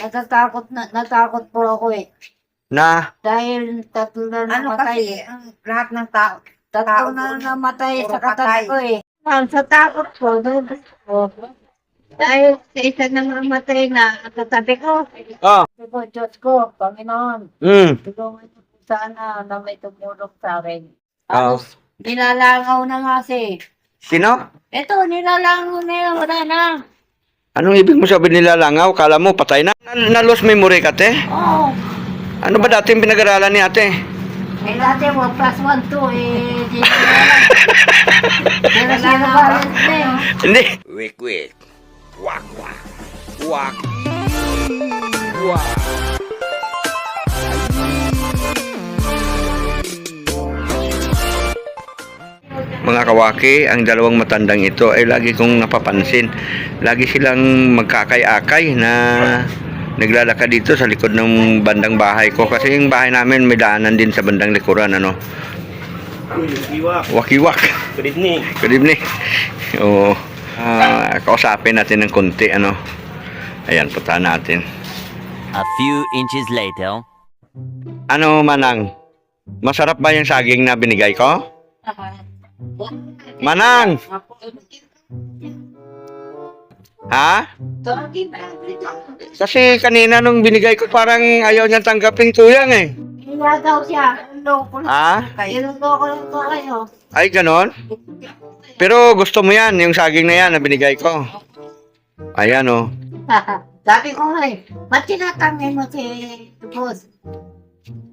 natatakot na, natakot po ako eh. Na, Dahil tatlo na Ano namatay. kasi, ang lahat ng tao, Tatlo na namatay Puro sa patay. ko eh. Ang sa takot ko, doon ko. Dahil sa isa na namatay na katabi ko. oh, Sabi ko, Diyos ko, Panginoon, mm, tulungan niyo po sana na may tumulong sa akin. oh. Tapos, nilalangaw na nga si. Sino? Ito, nilalangaw na yun, wala na. Anong ibig mo sabihin nilalangaw? Kala mo patay na? Na, na lost memory ka, te? Oo. Ano ba dati yung pinag-aralan ni ate? Eh, dati 1 plus 1, 2, eh, di ko na lang. Pero sino na yun? Hindi. Wik, wik. Wak, wak. Wak. Wak. Mga kawaki, ang dalawang matandang ito ay lagi kong napapansin. Lagi silang magkakay-akay na naglalakad dito sa likod ng bandang bahay ko. Kasi yung bahay namin may daanan din sa bandang likuran, ano. Wakiwak. Good evening. Good evening. Oo. Ah, kausapin natin ng konti, ano. Ayan, punta natin. A few inches later. Ano, Manang? Masarap ba yung saging na binigay ko? Manang! Ha? Kasi kanina nung binigay ko parang ayaw niya tanggapin tuyang eh. Kaya daw siya, ano ko. Ha? Inundo ko lang to kayo. Ay, ganon? Pero gusto mo yan, yung saging na yan na binigay ko. Ayan, oh. Sabi ko nga eh, ba't tinatangay mo si boss?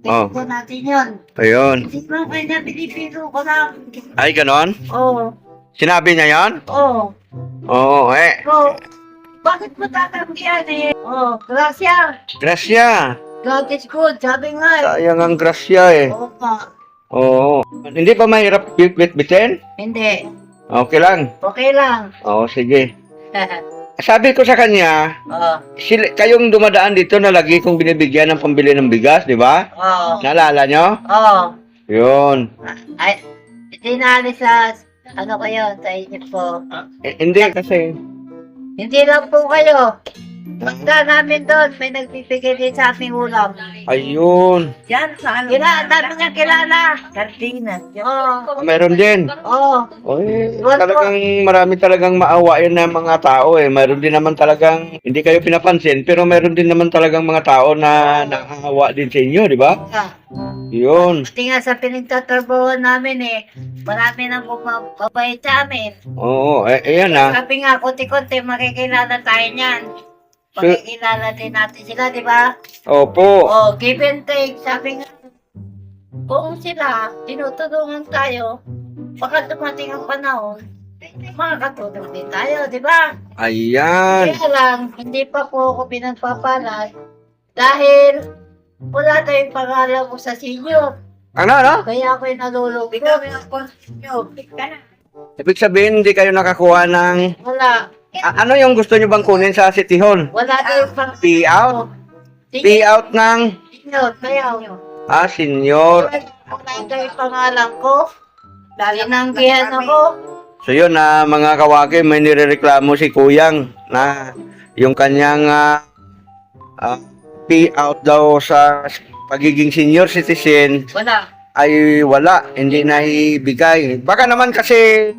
Oh. Tingnan natin yun. Ayun. Hindi ko kanya pinipino ko lang. Ay, ganon? Oo. Sinabi niya yon? Oo. Oo, eh. Oo. Bakit mo tatanggihan eh? Oo. Gracia. Grasya. God is good. Sabi nga eh. Sayang ang grasya eh. Oo pa. Oo. Hindi pa mahirap bit bit bitin? Hindi. Okay lang. Okay lang. Oo, sige. Sabi ko sa kanya, Oo. sila, kayong dumadaan dito na lagi kong binibigyan ng pambili ng bigas, di ba? Oo. Naalala nyo? Oo. Yun. Ay, tinali sa, ano kayo, sa inyo po. Eh, hindi kasi. Hindi lang po kayo. Basta namin doon, may nagbibigay din sa aming ulam. Ayun. yan sa ano. Kila, ang dami niya kilala. Sardinas. Oo. Meron din. Oo. Oy, Wala talagang marami talagang maawain na mga tao eh. Meron din naman talagang hindi kayo pinapansin, pero meron din naman talagang mga tao na nakakawa din sa inyo, di ba? Ah, Yun. Pati nga sa pinagtatrabaho namin eh, marami nang bumabait sa amin. Oo, eh, ayan ah. Sabi nga, kunti-kunti makikilala tayo niyan. Makikilala din natin sila, di ba? Opo. Oh, give and take. Sabi nga, kung sila, tinutulungan tayo, baka dumating ang panahon, makakatulong din tayo, di ba? Ayan. Kaya lang, hindi pa po ako pinagpapalat dahil wala tayong pangalan mo sa senior. Ano, ano? Kaya ako'y nalulungkot. Ibig sabihin, hindi kayo nakakuha ng... Wala. A- ano yung gusto nyo bang kunin sa City Hall? Wala tayong pangalan. Pay out? Pay Senior, out ng... senior, kaya Ah, senior. wala tayong pangalan ko. Tinanggihan ako. So yun na mga kawaki, may nirereklamo si Kuyang na yung kanyang ah, ah, pay out daw sa pagiging senior citizen Wala. ay wala, hindi na ibigay. Baka naman kasi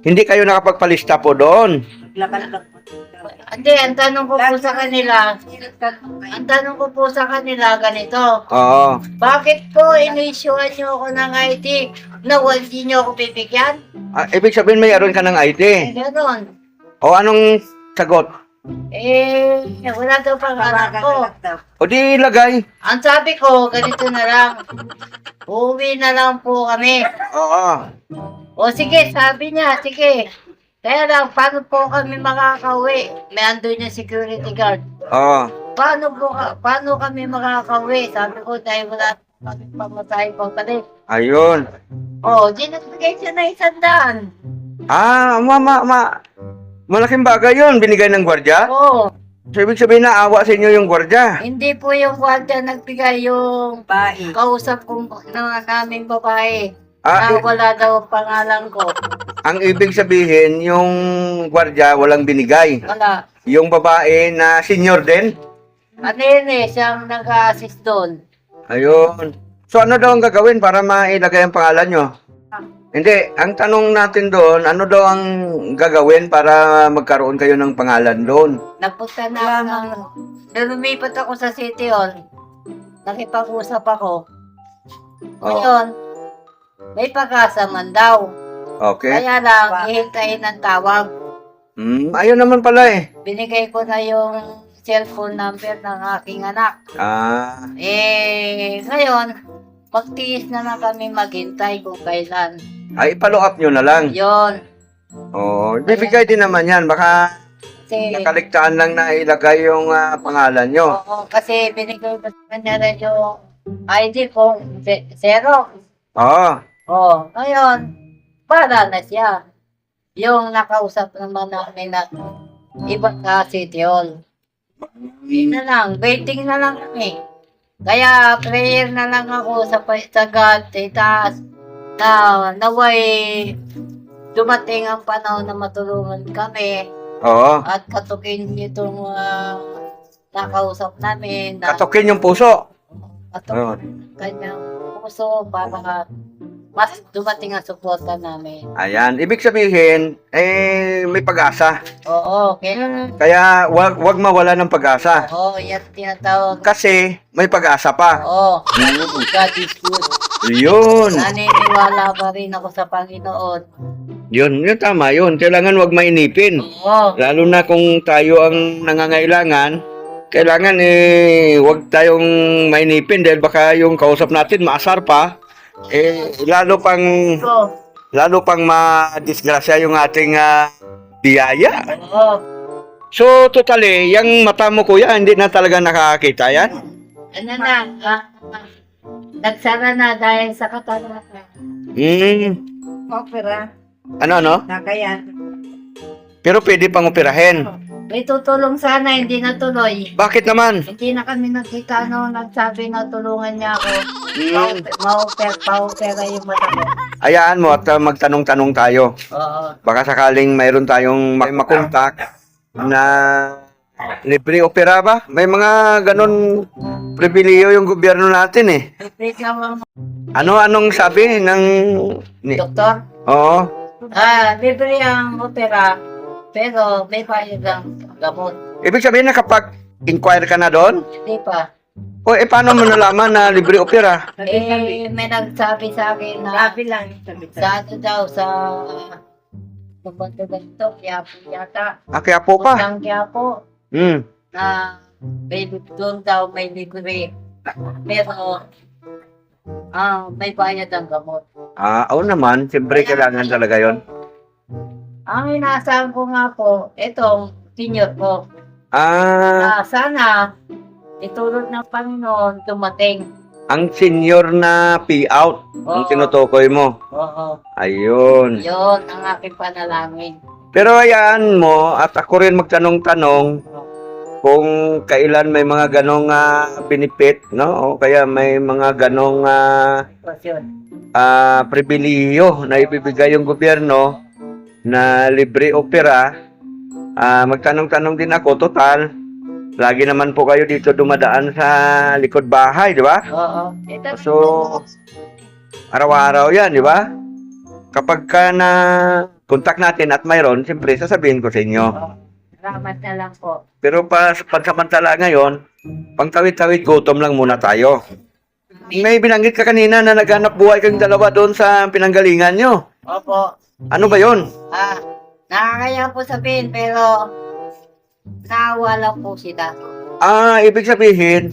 hindi kayo nakapagpalista po doon. Hindi, ang tanong ko po sa kanila, ang tanong ko po sa kanila ganito, Oo. bakit po in-issuean niyo ako ng ID na hindi niyo ako bibigyan? Ah, ibig sabihin mayroon ka ng ID. Ganon. O anong sagot? Eh, wala daw pangalan ko. O di ilagay. Ang sabi ko, ganito na lang. Uwi na lang po kami. Oo. O sige, sabi niya, sige. Kaya lang, paano po kami makakauwi? May andun yung security guard. Oo. Paano po, ka- paano kami makakauwi? Sabi ko, dahil wala kami pamatay pang balik. Ayun. O, di nagbigay siya na isang daan. Ah, mama, ma. Malaking bagay yun, binigay ng gwardya. O, So, ibig sabihin na awa sa inyo yung gwardya. hindi po yung kwarta nagbigay yung Bae. kausap kong na naming babae. Ah, na i- wala daw ang pangalan ko. Ang ibig sabihin, yung gwardya walang binigay. Wala. Yung babae na senior din. Ano yun eh, siyang nag-assist doon. Ayun. So ano daw ang gagawin para mailagay ang pangalan nyo? Hindi, ang tanong natin doon, ano daw ang gagawin para magkaroon kayo ng pangalan doon? Nagpunta na ako ng... Nung lumipat ako sa City Hall, nakipag-usap ako. Ngayon, may pag-asa man daw. Okay. Kaya lang, hihintayin ng tawag. Hmm, ayun naman pala eh. Binigay ko na yung cellphone number ng aking anak. Ah, Eh, ngayon, magtiis na lang kami maghintay kung kailan. ay follow up nyo na lang. Yon. Oh, bibigay din naman yan. Baka Kasi, nakaligtaan lang na ilagay yung ah, pangalan nyo. oo, kasi binigay ko sa kanya rin yung ID ko, ze- zero. Oo. Oh, ngayon, para na siya. Yung nakausap naman namin na ibang ka City Hall. Yun na lang, waiting na lang kami. Kaya prayer na lang ako sa, sa God, itaas, na naway dumating ang panahon na matulungan kami Oo. at katukin itong ah, nakausap namin na Katukin yung puso. katuk kanyang puso para mas dumating ang suporta namin. Ayan. Ibig sabihin, eh, may pag-asa. Oo, kaya Kaya wag, wag mawala ng pag-asa. Oo, yan tinatawag. Kasi may pag-asa pa. Oo, God is good. Yun. Naniniwala pa rin ako sa Panginoon. Yun, yun tama yun. Kailangan wag mainipin. Oo, Lalo na kung tayo ang nangangailangan, kailangan eh, wag tayong mainipin dahil baka yung kausap natin maasar pa. Eh, lalo pang, oo, lalo pang madisgrasya yung ating ah, biyaya. oo. So, totally, yung mata mo kuya, hindi na talaga nakakita yan? Ano na, ah, ah, nagsara na dahil sa katarata. Hmm. Opera. Ano, no? Nakayan. Pero pwede pang operahin. May tutulong sana, hindi natuloy. Bakit naman? Hindi na kami nagkita noon, nagsabi na tulungan niya ako. Hmm. Mauper, paupera yung mata ko. Ayaan mo at ah, magtanong-tanong tayo. Oo. Baka sakaling mayroon tayong may makontak na libre opera ba? May mga ganon pribiliyo yung gobyerno natin eh. Wait lang mga Ano anong sabi ng ni, doktor. Oo. Ah, libre ang opera, pero may bayad ang gamot. Ibig sabihin na kapag inquire ka na doon, Hindi pa. o eh paano mo nalaman na libre opera? Eh, may nagsabi sa akin na Sabi lang. Sabi sa ano daw, sa pupunta ganito, Quiapo yata. Ah, kaya po pa. Puntang Quiapo, Hmm. na may doon daw may libre. Pero, ah, may bayad ang gamot. Ah, oo naman, siyempre kailangan talaga yon. Ang inaasahan ko nga po, itong senior ko, Ah, na sana itulog ng Panginoon dumating. ang senior na payout ang Oo. tinutukoy mo. Oo. Ayun. Yun ang aking panalangin. Pero hayaan mo at ako rin magtanong-tanong kung kailan may mga ganong ah, benefit, no? O kaya may mga ganong ah, Sitwasyon. ah, pribiliyo na ibibigay yung gobyerno na libre opera. Ah, magtanong-tanong din ako, total. Lagi naman po kayo dito dumadaan sa likod bahay, di ba? Oo. So, araw-araw yan, di ba? Kapag ka na contact natin at mayroon, siyempre sasabihin ko sa inyo. Salamat na lang po. Pero pa, pansamantala ngayon, pangtawid-tawid gutom lang muna tayo. May binanggit ka kanina na naghanap buhay kayong dalawa doon sa pinanggalingan nyo. Opo. Ano ba yon? Ah, nakakaya po sabihin, pero naawa lang po sila. Ah, ibig sabihin,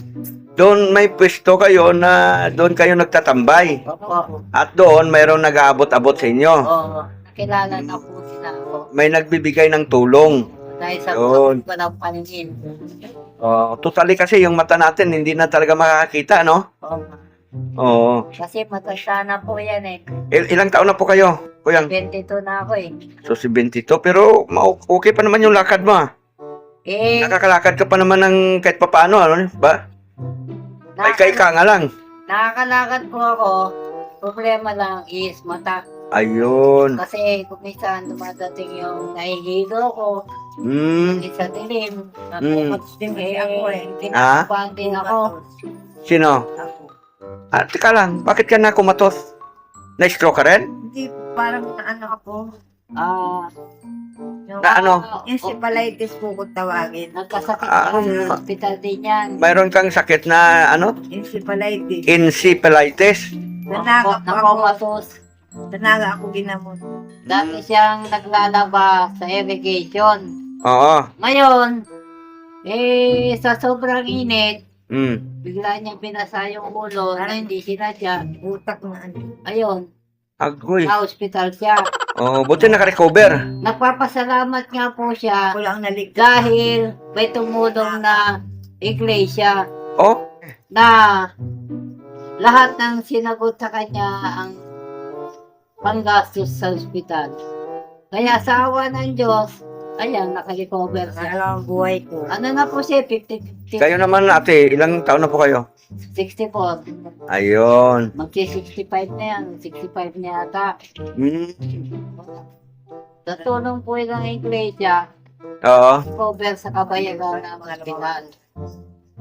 doon may pwesto kayo na doon kayo nagtatambay. Opo. At doon mayroong nag-aabot-abot sa inyo. Oo. Nakilala na po sila ako. May nagbibigay ng tulong. Dahil sa Yun. ko ng paningin. Oh, totally kasi yung mata natin hindi na talaga makakakita, no? Oo. Oo. Kasi matanda na po yan eh. Il- ilang taon na po kayo, kuyang? 22 na ako eh. So, si 22. Pero, ma- okay pa naman yung lakad mo, ah. Eh, Nakakalakad ka pa naman ng kahit papaano, ano? Ba? Ay, kay ka nga lang. Nakakalakad po ako. Problema lang is mata. Ayun. Kasi kung minsan dumadating yung nahihilo ko, Hmm. Isa dilim. Mm. Din eh, ako eh. Ah? Tinakuan din ako. Sino? Ako. Ah, teka lang, bakit ka na kumatos? Na-stroke ka rin? Hindi, parang na ano ako. Ah, Yung Na ano? encephalitis po kung tawagin. nagkasakit Ah, ako um, sa hospital din yan. Mayroon kang sakit na ano? Encephalitis. Encephalitis. Nanaga po ako. Nakomatos. Nanaga ako ginamot. Dati siyang naglalaba sa irrigation. Oo. Ngayon, eh, sa sobrang init, Mm. Bigla niya pinasa yung ulo na hindi sinadya. Utak na ano. Ayun, Agoy. sa hospital siya. Oh, buti naka-recover. Nagpapasalamat nga po siya Ako lang naligtas. dahil may tumulong na iglesia Oh, na lahat ng sinagot sa kanya ang panggastos sa ospital. Kaya sa awa ng Diyos, ayan, nakarecover siya. Alam ang buhay ko. Ano na po siya, 50, 50 kayo naman ate, ilang taon na po kayo? 64. Ayun. Magsi-65 na yan, 65 na yata. Mm. Sa tulong po ng iglesia, Oo. cover sa kabayagan ng ospital.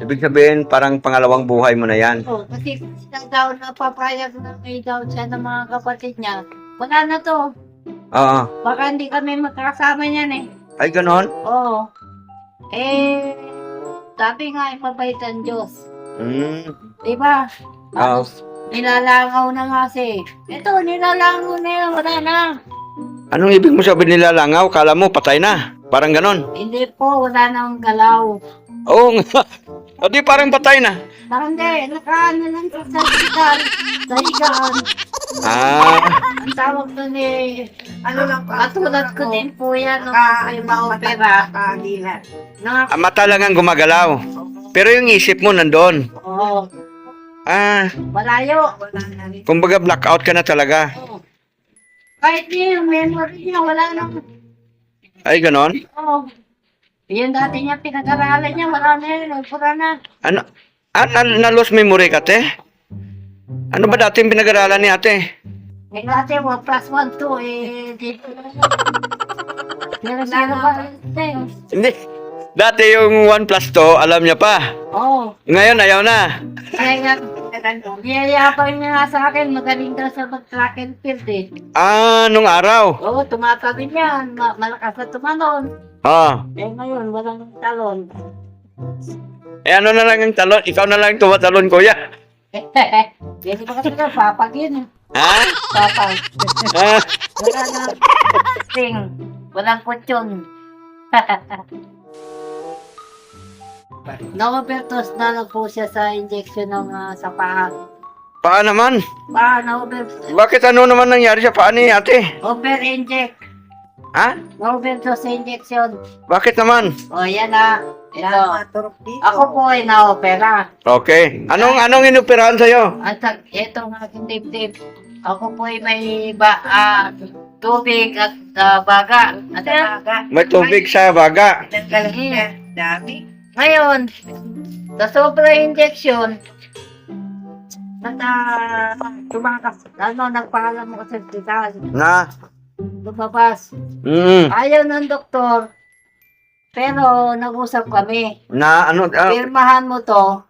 Ibig sabihin, parang pangalawang buhay mo na yan. Oh, kasi isang taon na papayag na may daw siya ng mga kapatid niya. Wala na to. Oo. Baka hindi kami magkasama niyan eh. Ay, ganon? Oo. Eh, sabi nga, mabait ang Diyos. Mm. Diba? Oo. Tapos, nilalangaw na nga si. Ito, nilalangaw na yan. Wala na. Anong ibig mo sabihin nila langaw? Kala mo, patay na. Parang ganon. Hindi po, wala nang galaw. Oo nga. O di parang patay na. Parang hindi, nakaano lang sa. Sa higaan. Ah. Ang tawag doon eh, Ano lang pa. katulad ko din po yan nung Ka, may ano ma-opera. Kagilan. Na, Ang mata lang ang gumagalaw. Pero yung isip mo nandun. oo, Ah, malayo. Wala na rin. kumbaga blackout ka na talaga. Oo. Kahit niya, yung memory niya, wala nang, Ay, ganon? oo. Yan dati niya, pinag-aralan niya, wala na yun, wala na. Ano? Ah, na, na-lost memory ka, te? Ano ba dati yung pinag-aralan ni ate? Eh, dati, 1 plus 1, 2, eh, lang. Meron siya na ba? Hindi. Dati yung 1 plus 2, alam niya pa. Oo. Ngayon, ayaw na. Kaya nga, niyayapang niya nga sa akin, magaling daw sa mag-track and field eh. Ah, nung araw. Oo, tumatabi niya, ma- malakas na tumalon. Ah. Eh ngayon, walang talon. Eh, ano na lang ang talon? Ikaw na lang tumatalon, kuya. Hindi pa kasi na, papag yun. eh. Ha? Papag. Wala na. Sing. Walang kutsyon. Na-overdose na lang po siya sa injection ng ah, sa paa. Paa naman. Paa, na-overdose. Bakit ano naman nangyari sa paa ni ate? Over-inject. Ha? Na-overdose sa injection. Bakit naman? O, yan na. Ito. Ako po ay na-opera. Okay. Anong anong inoperahan sa'yo? At sa- ito ng aking dibdib. Ako po ay may ba, ah, tubig at ah, baga. At Nanaga. May tubig sa baga. Tanggal niya. Dami. ngayon, sa sobra injection, nata, tumakas, ano, nagpaalam ako sa hospital, Na. Lumabas. Mm. Ayaw ng doktor, pero nag-usap kami. Na ano? ah, Pirmahan mo to,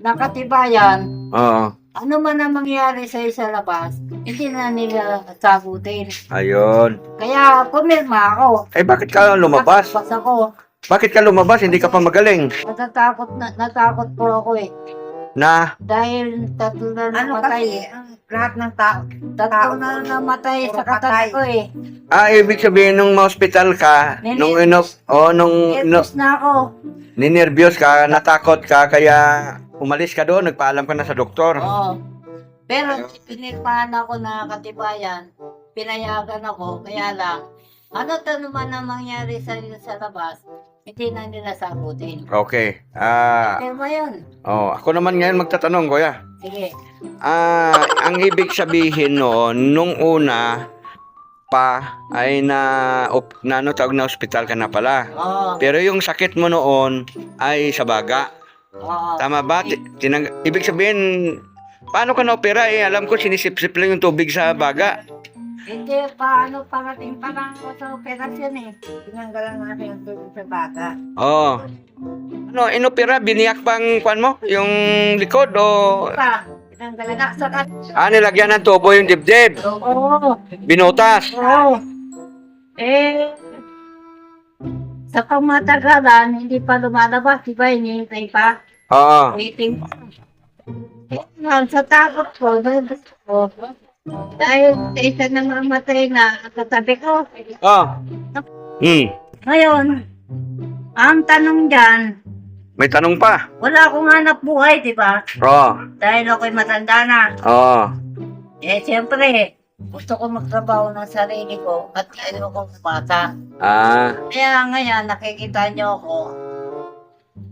nakatibayan, Oo. ano man ang mangyari sa sa labas, hindi na nila sagutin. Ayun. Kaya pumirma ako. Eh bakit ka lumabas? Bas ako. Bakit ka lumabas? Hindi ka pa magaling. Natatakot na, natakot po ako eh. Na. Dahil tatlo na Ano namatay kasi, eh. ang lahat ng tao. Tatlo na namatay sa katabi ko eh. Ah, ibig sabihin nung ma-hospital ka, Nini- nung ino, oh, nung ino, Nervous na ako. ninervyos ka, natakot ka, kaya umalis ka doon, nagpaalam ka na sa doktor. Oo. Pero pinirmahan ako na katibayan. Pinayagan ako. Kaya lang, ano to naman ang mangyari sa, sa labas, hindi na nila sagutin. Okay. Ah, Pero yun. oh, ako naman ngayon magtatanong, kuya. Sige. Ah, ang ibig sabihin noon, nung una pa ay na op, na ano tawag na ospital ka na pala. Oo. Pero yung sakit mo noon ay sa baga. Oo. Tama ba? Ti- Tinang, ibig sabihin, paano ka na-opera eh? Alam ko sinisip-sip lang yung tubig sa baga. Hindi pa ano parating pa lang ako sa operasyon eh. Tinanggalan natin yung tubig sa bata. Oo. Ano, inopera, biniyak bang kwan mo? Yung likod o... Pa, Tinanggalan pinaksakan. Ah, nilagyan ng tubo yung dibdib. Oo. Binutas. Oo. Eh, sa pamatagalan, hindi pa lumalabas, di ba? Hinihintay pa. Oo. Waiting pa. Eh, sa takot ko, gusto ko. Dahil sa isa na mamatay na katabi ko. Oh. Hmm. Ngayon, ang tanong dyan, May tanong pa. wala akong hanap buhay, di ba? Oo. Dahil ako'y matanda na. Oo. Eh, siyempre, gusto ko magtrabaho ng sarili ko at ayaw kong bata. Ah. Kaya ngayon, nakikita niyo ako,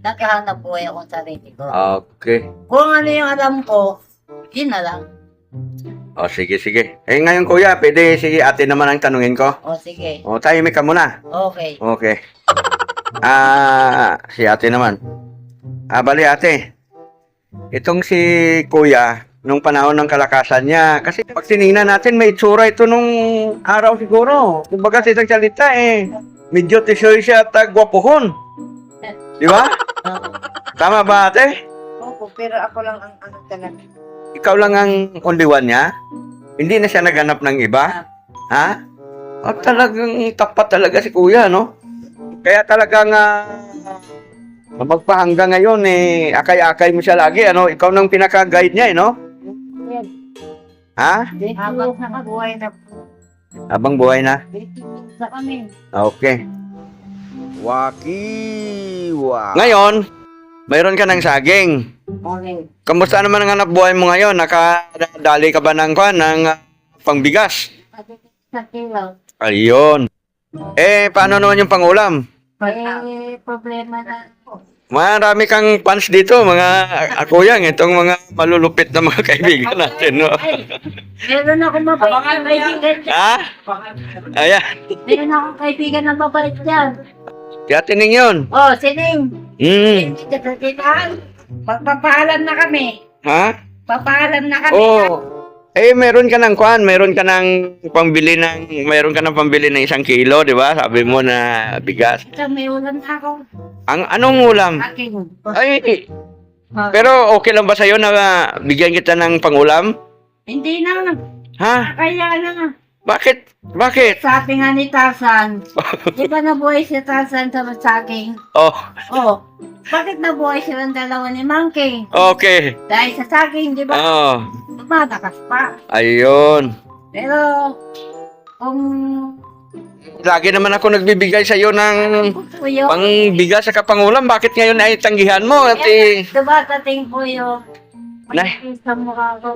naghahanap buhay akong sarili ko. Okay. Kung ano yung alam ko, yun na lang. O, sige, sige. Eh, ngayon kuya, pwede, sige, ate naman ang tanungin ko. O sige, O, tahimik ka muna. okay. Okay. Ah, si ate naman. Ah, bali ate. Itong si kuya, nung panahon ng kalakasan niya, kasi pag tinignan natin, may itsura ito nung araw siguro. Kumbaga sa isang salita eh, medyo tisoy siya at ah, gwapuhon. Di ba? Tama ba ate? Opo, pero ako lang ang ano talaga. Ikaw lang ang only one niya? Hindi na siya naghanap ng iba? Ha? Oh, talagang tapat talaga si kuya, no? Kaya talagang uh, magpahanggang ngayon eh, akay-akay mo siya lagi, ano? Ikaw nang pinaka-guide niya, eh, no? Ha? Habang nakabuhay na po, Abang buhay na? sa kami. Okay. Wakiwa. Ngayon, mayroon ka ng saging. Okay. Kamusta naman ang hanap buhay mo ngayon? Nakadali ka ba ng kwan, ng ah, pangbigas? Sa kilo. Ayun. Eh, paano naman yung pangulam? Eh, problema na po. Marami kang fans dito, mga akuyang, itong mga malulupit na mga kaibigan natin, no? Ay, meron ako mabait na kaibigan dyan. Ha? Ayan. Meron ako kaibigan na mabait dyan. Kaya tining yun. Oh, sining. Hmm. Sa tindahan. Magpapaalam na kami. Ha? Papaalam na kami. Oh. Eh, meron ka ng kwan, meron ka ng pambili ng, meron ka ng pambili ng isang kilo, di ba? Sabi mo na bigas. Ito, may ulam na ako. Ang anong ulam? Aking. Ay, pero okay lang ba sa'yo na ah, bigyan kita ng pangulam? Hindi na. Ha? Kaya na. Bakit? Bakit? Sabi nga ni Tarzan. di ba nabuhay si Tarzan sa saging? Oh, Oh. Bakit nabuhay silang dalawa ni Monkey? okay. Dahil sa saging, di ba? Oh, Tumatakas pa. ayun. Pero, kung Lagi naman ako nagbibigay sa iyo ng yun, pangbigas sa kapangulam. Bakit ngayon ay tanggihan mo? At eh, dumatating po yun. Nay. May sa mukha ko.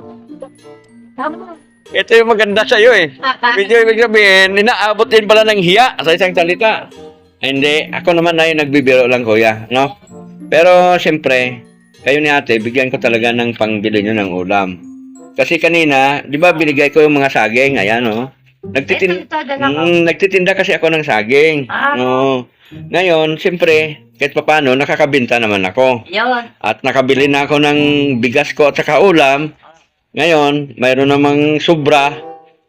Tama. Ito yung maganda sa iyo eh. Medyo ibig sabihin, inaabot din pala ng hiya sa isang salita. Hindi, ako naman na yung nagbibiro lang kuya, no? Pero siyempre, kayo ni ate, bigyan ko talaga ng pangbili nyo ng ulam. Kasi kanina, di ba binigay ko yung mga saging, ayan oh. Nagtitin ko. Mm, nagtitinda kasi ako ng saging. Ah. No. Ngayon, siyempre, kahit papano, nakakabinta naman ako. Yun. At nakabili na ako ng bigas ko at saka ulam. Ngayon, mayroon namang sobra.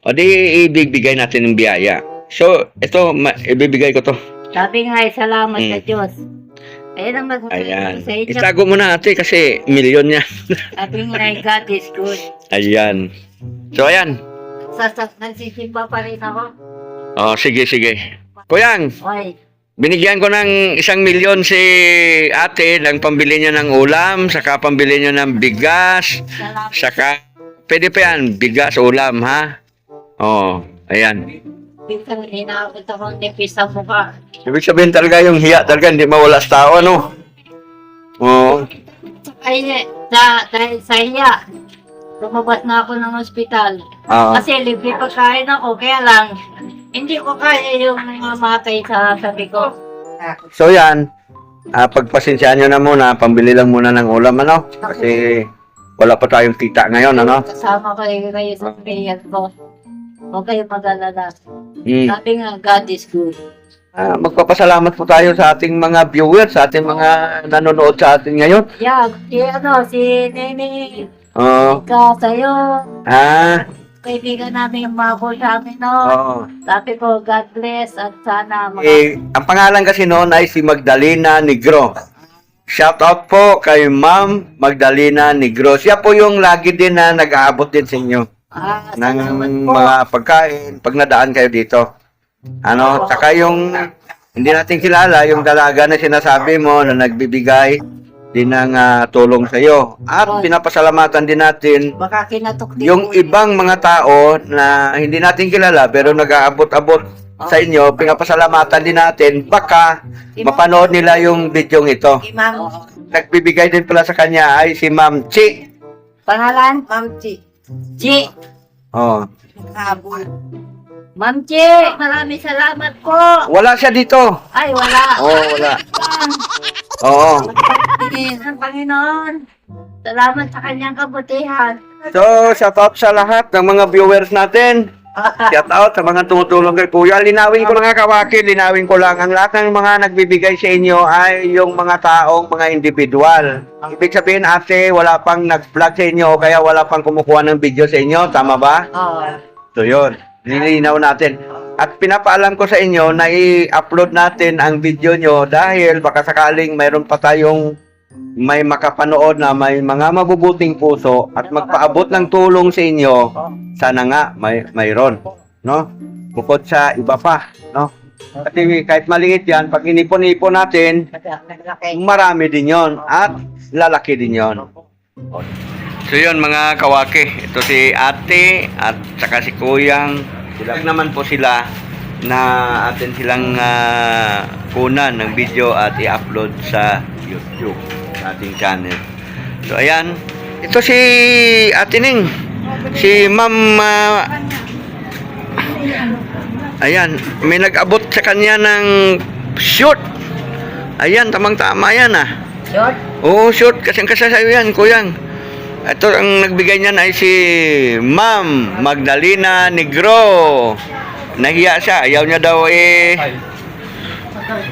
O di, ibibigay natin ng biyaya. So, ito, ibibigay ko to. Sabi nga, ay salamat Mm. sa Diyos. Ayun ang masasabi Ayan. ko sa inyo. Itago mo na ate kasi milyon niya. Sabi nga, ay God is good. Ayan. So, ayan. Sasak, nagsisimba pa rin ako. O, sige, sige. Kuyang, Oy, Binigyan ko ng isang milyon si ate ng pambili niya ng ulam, saka pambili niya ng bigas, salamat. saka pwede pa yan, bigas, ulam, ha? Oo, ayan. Minsan, hinakot ako ng nipis sa mukha. Ibig sabihin talaga yung hiya talaga hindi mawala sa tao, ano? Oo. Ay, sa, dahil sa iya, lumabas na ako ng ospital. Ah, Kasi libre pagkain ako, kaya lang, hindi ko kaya yung mamatay sa sabi ko. so yan, ah, pagpasensyahan nyo na muna, pambili lang muna ng ulam, ano? Kasi wala pa tayong kita ngayon, ano? Kasama kayo kayo sa prayer ko. Huwag kayo mag-alala. Hmm. Sabi nga, God is good. Ah, magpapasalamat po tayo sa ating mga viewers, sa ating mga nanonood sa atin ngayon. Yeah, si ano, si Nene, Oo. ka sa'yo. Ah, kaibigan namin yung mga sa amin, no? Oo. Sabi ko, God bless at sana mga... Eh, ang pangalan kasi noon ay si Magdalena Negro. Shout out po kay Ma'am Magdalena Negro. Siya po yung lagi din na nag-aabot din sa inyo ah, ng mga pagkain pag nadaan kayo dito. Ano, saka yung hindi natin kilala yung dalaga na sinasabi mo na nagbibigay din ng ah, tulong sa iyo. At pinapasalamatan din natin Baka kinatok din yung yun. ibang mga tao na hindi natin kilala pero nag-aabot-abot sa inyo, pinapasalamatan din natin baka mapanood nila yung video ito. Oo. Nagbibigay din pala sa kanya ay si Ma'am Chi. Pangalan? Ma'am Chi, Chi. Oh. habol. Ma'am Chi, maraming salamat po. Wala siya dito. Ay, wala. Oo, wala. Oo. Pagpapalingin ng Panginoon. Salamat sa kanyang kabutihan. So, shout out sa lahat ng mga viewers natin. Shout out sa mga tumutulong kay Kuya. Linawin ko lang nga kawaki, linawin ko lang. Ang lahat ng mga nagbibigay sa inyo ay yung mga taong mga individual. Ibig sabihin, ate, wala pang nag-vlog sa inyo, kaya wala pang kumukuha ng video sa inyo. Tama ba? Oo. So, yun. Nilinaw natin. At pinapaalam ko sa inyo na i-upload natin ang video nyo dahil baka sakaling mayroon pa tayong may makapanood na may mga mabubuting puso at magpaabot ng tulong sa inyo, sana nga may mayroon, no? Bukod sa iba pa, no? Kasi kahit maliit yan, pag inipon-ipon natin, marami din yon at lalaki din yon. So yun mga kawaki, ito si ate at saka si kuyang, sila naman po sila na atin silang ah, kunan ng video at i-upload sa YouTube, ating channel. So ayan, ito si ate Ning, si ma'am, ah, ayan, may nag-abot sa kanya ng shoot. Ayan, tamang-tama yan ah. Short? Oo, short. Kasing kasasayo yan, kuyang. Ito, ang nagbigay niyan ay si Ma'am Magdalena Negro. Nahiya siya. Ayaw niya daw eh...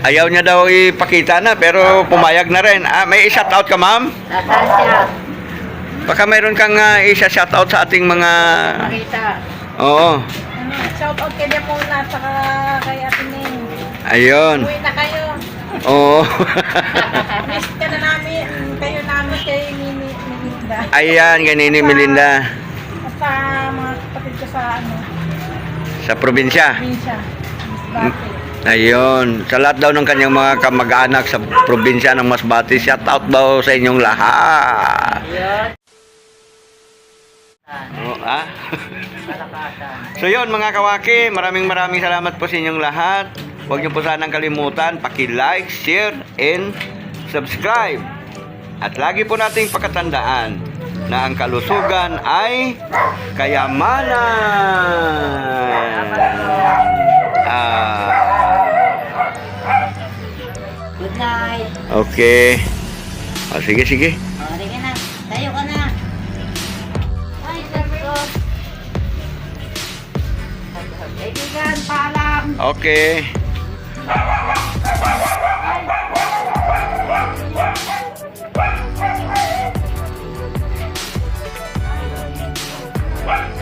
Ayaw niya daw ipakita na, pero pumayag na rin. Ah, may i-shoutout ka, ma'am? Baka mayroon kang uh, i-shoutout sa ating mga... Makita. Oo. Shout out kay Demona, saka kay Ate Ning. Ayun. Uwi na kayo. Oo. Miss ka na namin, kayo namin kay Mimi Melinda. Ayan, ganini Melinda. At sa mga kapatid ko sa ano, Sa probinsya. probinsya. Miss. Ayun, sa lahat daw ng kanyang mga kamag-anak sa probinsya ng Masbate, shout out daw sa inyong lahat. Oh, ah. So yun mga kawaki, maraming maraming salamat po sa inyong lahat. Huwag niyo po sanang kalimutan, paki-like, share, and subscribe. At lagi po nating pakatandaan na ang kalusugan ay kayamanan. Ah. Okay. Ah, sige, sige. Oh, na. Tayo ka na. Okay. Bye.